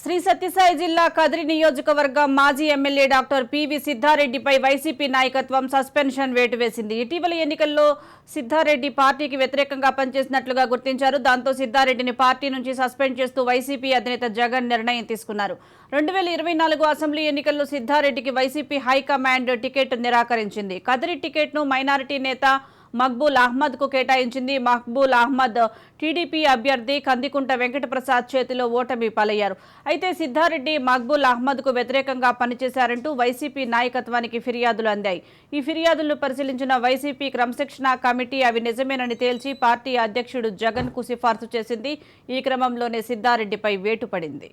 శ్రీ సత్యసాయి జిల్లా కదిరి నియోజకవర్గం మాజీ ఎమ్మెల్యే డాక్టర్ పివి సిద్ధారెడ్డిపై వైసీపీ నాయకత్వం సస్పెన్షన్ వేటు వేసింది. ఇటీవల ఎన్నికల్లో సిద్ధారెడ్డి పార్టీకి వ్యతిరేకంగా పనిచేసినట్లుగా గుర్తించారు. దాంతో సిద్ధారెడ్డిని పార్టీ నుంచి సస్పెండ్ చేస్తూ వైసీపీ అధినేత జగన్ నిర్ణయం తీసుకున్నారు. రెండు వేల ఇరవై నాలుగు అసెంబ్లీ ఎన్నికల్లో సిద్ధారెడ్డికి వైసీపీ హైకమాండ్ టికెట్ నిరాకరించింది. కదిరి టికెట్ను మైనారిటీ నేత మక్బూల్ అహ్మద్కు కేటాయించింది. మక్బూల్ అహ్మద్ టీడీపీ అభ్యర్థి కందికుంట వెంకటప్రసాద్ చేతిలో ఓటమి పాలయ్యారు. అయితే సిద్ధారెడ్డి మక్బూల్ అహ్మద్కు వ్యతిరేకంగా పనిచేశారంటూ వైసీపీ నాయకత్వానికి ఫిర్యాదులు అందాయి. ఈ ఫిర్యాదులను పరిశీలించిన వైసీపీ క్రమశిక్షణ కమిటీ అవి నిజమేనని తేల్చి పార్టీ అధ్యక్షుడు జగన్కు సిఫార్సు చేసింది. ఈ క్రమంలోనే సిద్ధారెడ్డిపై వేటు పడింది.